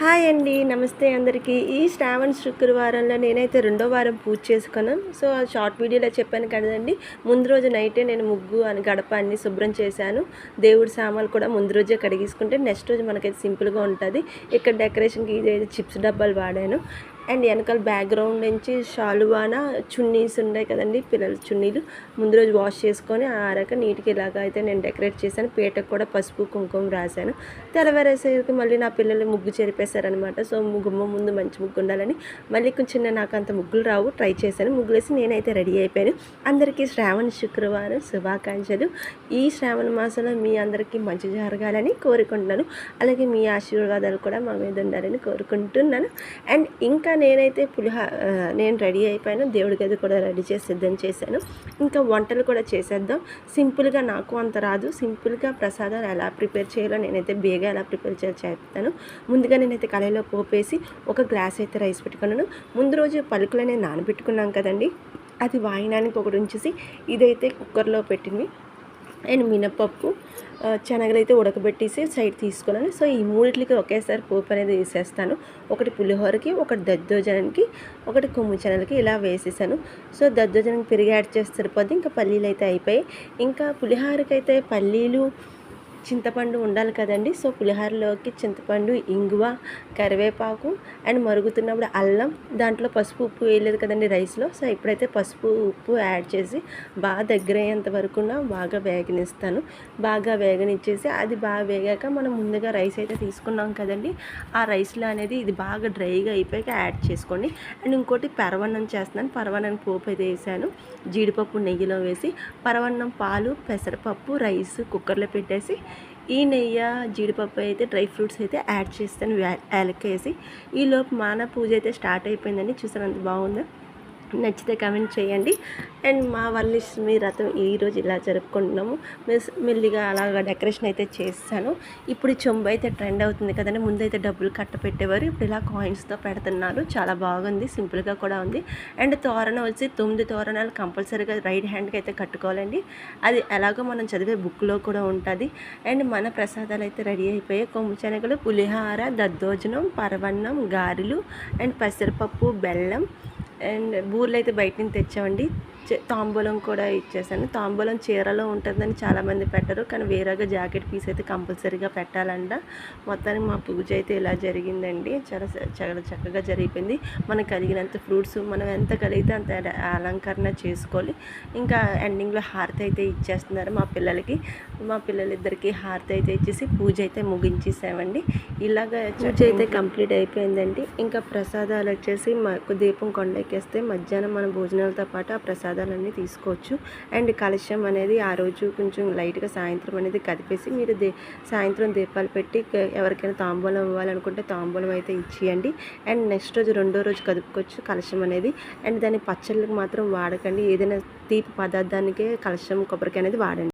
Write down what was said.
Hi అండి నమస్తే అందరికీ. ఈ శ్రావణ శుక్రవారంలో నేనైతే రెండో వారం పూజ చేసుకున్నాను సో ఆ షార్ట్ వీడియోలో చెప్పాను కదండి ముందు రోజు నైటే నేను ముగ్గు అని గడప అన్ని శుభ్రం చేశాను. దేవుడి సామాన్లు కూడా ముందు రోజే కడిగేసుకుంటే నెక్స్ట్ రోజు మనకైతే సింపుల్గా ఉంటుంది. ఇక్కడ డెకరేషన్కి ఇదైతే చిప్స్ డబ్బాలు వాడాను. అండ్ వెనకాల బ్యాక్గ్రౌండ్ నుంచి షాలువాన చున్నీస్ ఉన్నాయి కదండి పిల్లల చున్నీలు. ముందు రోజు వాష్ చేసుకొని ఆరాక నీట్గా ఇలాగా అయితే నేను డెకరేట్ చేశాను. పీటకు కూడా పసుపు కుంకుమ రాశాను. తెల్లవారేసరికి మళ్ళీ నా పిల్లలు ముగ్గు చెరిపేశారనమాట సో గుమ్మ ముందు మంచి ముగ్గు ఉండాలని మళ్ళీ కొంచెం నాకు అంత ముగ్గులు రావు. ట్రై చేశాను. ముగ్గులేసి నేనైతే రెడీ అయిపోయాను. అందరికీ శ్రావణ శుక్రవారం శుభాకాంక్షలు. ఈ శ్రావణ మాసంలో మీ అందరికీ మంచి జరగాలని కోరుకుంటున్నాను. అలాగే మీ ఆశీర్వాదాలు కూడా మా మీద ఉండాలని కోరుకుంటున్నాను. అండ్ ఇంకా నేనైతే పులిహా నేను రెడీ అయిపోయాను. దేవుడి గది కూడా రెడీ చేసి సిద్ధం చేశాను. ఇంకా వంటలు కూడా చేసేద్దాం. సింపుల్గా నాకు అంత రాదు. సింపుల్గా ప్రసాదాలు ఎలా ప్రిపేర్ చేయాలో నేనైతే బేగా ఎలా ప్రిపేర్ చేయాలో చేస్తాను. ముందుగా నేనైతే కళాయిలో పోపేసి ఒక గ్లాస్ అయితే రైస్ పెట్టుకున్నాను. ముందు రోజు పలుకులు నానబెట్టుకున్నాం కదండి. అది వాయినానికి ఒకటి ఉంచేసి ఇదైతే కుక్కర్లో పెట్టింది. అండ్ మినపప్పు శనగలు అయితే ఉడకబెట్టేసి సైడ్ తీసుకున్నాను. సో ఈ మూడిట్లకి ఒకేసారి పోపు అనేది వేసేస్తాను. ఒకటి పులిహోరకి ఒకటి దద్దోజనానికి ఒకటి కొమ్ము శనగలకి ఇలా వేసేసాను. సో దద్దోజనానికి పెరిగి యాడ్ చేస్తే సరిపోద్ది. ఇంకా పల్లీలు అయితే అయిపోయాయి. ఇంకా పులిహోరకి అయితే పల్లీలు చింతపండు ఉండాలి కదండి. సో పులిహోరలోకి చింతపండు ఇంగువ కరివేపాకు అండ్ మరుగుతున్నప్పుడు అల్లం దాంట్లో పసుపు ఉప్పు వేయలేదు కదండి రైస్లో. సో ఇప్పుడైతే పసుపు ఉప్పు యాడ్ చేసి బాగా దగ్గర అయ్యేంత వరకు బాగా వేగనిస్తాను. బాగా వేగనిచ్చేసి అది బాగా వేగాక మనం ముందుగా రైస్ అయితే తీసుకున్నాం కదండి. ఆ రైస్లో అనేది ఇది బాగా డ్రైగా అయిపోయాక యాడ్ చేసుకోండి. అండ్ ఇంకోటి పరవన్నం చేస్తున్నాను. పరవన్నం పోపు అయితే వేసాను. జీడిపప్పు నెయ్యిలో వేసి పరవన్నం పాలు పెసరపప్పు రైస్ కుక్కర్లో పెట్టేసి ఈ నెయ్యి జీడిపప్పు అయితే డ్రై ఫ్రూట్స్ అయితే యాడ్ చేస్తాను యా- వేసి ఈలోపు మాన పూజ అయితే స్టార్ట్ అయిపోయిందని చూసాను అంత బాగుందా? నచ్చితే కమెంట్ చేయండి. అండ్ మా వరలక్ష్మి రథం ఈరోజు ఇలా జరుపుకుంటున్నాము. మెస్- మెల్లిగా అలాగా డెకరేషన్ అయితే చేస్తాను. ఇప్పుడు చెంబు అయితే ట్రెండ్ అవుతుంది కదండి. ముందైతే డబ్బులు కట్ట పెట్టేవారు ఇప్పుడు ఇలా కాయిన్స్తో పెడుతున్నారు. చాలా బాగుంది. సింపుల్గా కూడా ఉంది. అండ్ తోరణం వచ్చి తొమ్మిది తోరణాలు కంపల్సరీగా రైట్ హ్యాండ్కి అయితే కట్టుకోవాలండి. అది ఎలాగో మనం చదివే బుక్లో కూడా ఉంటుంది. అండ్ మన ప్రసాదాలు అయితే రెడీ అయిపోయాయి. కొమ్ము శనగలు పులిహార దద్దోజనం పరవన్నం గారెలు అండ్ పెసరపప్పు బెల్లం అండ్ బూర్లు అయితే బయట నుంచి తెచ్చామండి. తాంబూలం కూడా ఇచ్చేసాను. తాంబూలం చీరలో ఉంటుందని చాలామంది పెట్టరు కానీ వేరేగా జాకెట్ పీస్ అయితే కంపల్సరీగా పెట్టాలంట. మొత్తానికి మా పూజ అయితే ఇలా జరిగిందండి. చాలా చాలా చక్కగా జరిగిపోయింది. మనకు కలిగినంత ఫ్రూట్స్ మనం ఎంత కలిగితే అంత అలంకరణ చేసుకోవాలి. ఇంకా ఎండింగ్లో హారతి అయితే ఇచ్చేస్తున్నారు మా పిల్లలకి. మా పిల్లలిద్దరికి హారతి అయితే ఇచ్చేసి పూజ అయితే ముగించేసామండి. ఇలాగ పూజ అయితే కంప్లీట్ అయిపోయిందండి. ఇంకా ప్రసాదాలు వచ్చేసి మాకు దీపం కొండెక్కేస్తే మధ్యాహ్నం మన భోజనాలతో పాటు ఆ ప్రసాదం ప్రసాదాలన్నీ తీసుకోవచ్చు. అండ్ కలశం అనేది ఆ రోజు కొంచెం లైట్గా సాయంత్రం అనేది కదిపేసి మీరు దే సాయంత్రం దీపాలు పెట్టి ఎవరికైనా తాంబూలం ఇవ్వాలనుకుంటే తాంబూలం అయితే ఇచ్చేయండి. అండ్ నెక్స్ట్ రోజు రెండో రోజు కదుపుకోవచ్చు కలశం అనేది. అండ్ దాన్ని పచ్చళ్ళకి మాత్రం వాడకండి. ఏదైనా తీపి పదార్థానికే కలశం కొబ్బరికాయ అనేది వాడండి.